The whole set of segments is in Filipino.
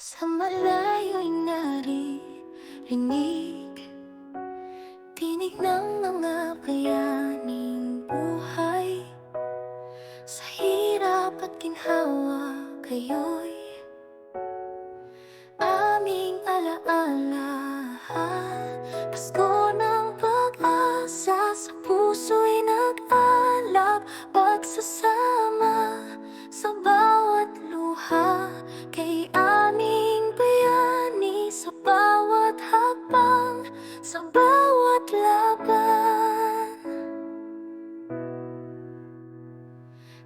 Sa malayo'y naririnig Tinig ng mga bayaning buhay. Sa hirap at ginhawa kayo'y Aming alaala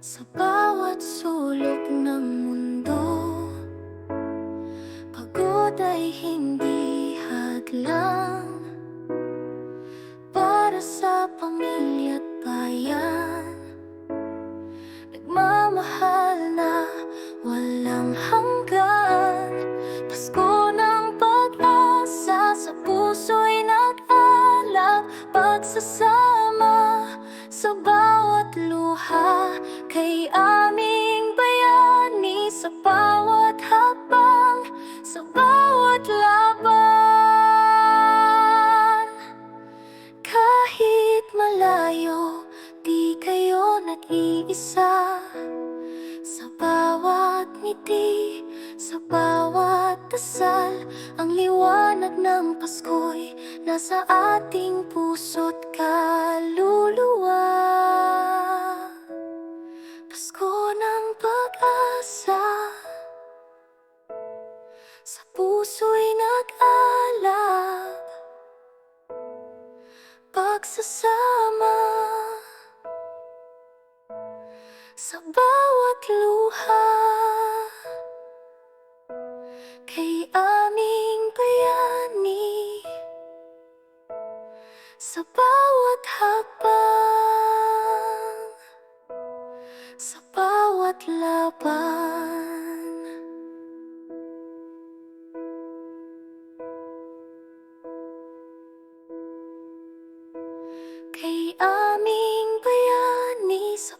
Sa bawat sulok ng mundo Pagod ay hindi hadlang. Para sa pamilya at bayan Nagmamahal na walang hanggan. Pasko ng pag-asa Sa puso'y nag-alab Pagsasama sa bawat luha Kay aming bayani Sa bawat habang Sa bawat laban. Kahit malayo Di kayo nag-iisa. Sa bawat ngiti Sa bawat dasal Ang liwanag ng Pasko'y Nasa ating puso't kaluluwa Pasko ng pag-asa. Sa puso'y nag-alab Pagsasama. Sa bawat luha Kay aming bayani sa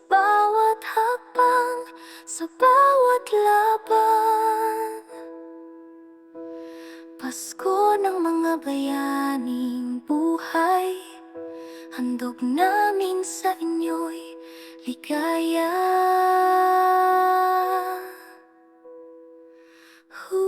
sa bawat laban. Pasko ng mga bayaning buhay, handog namin sa inyo'y ligaya. Who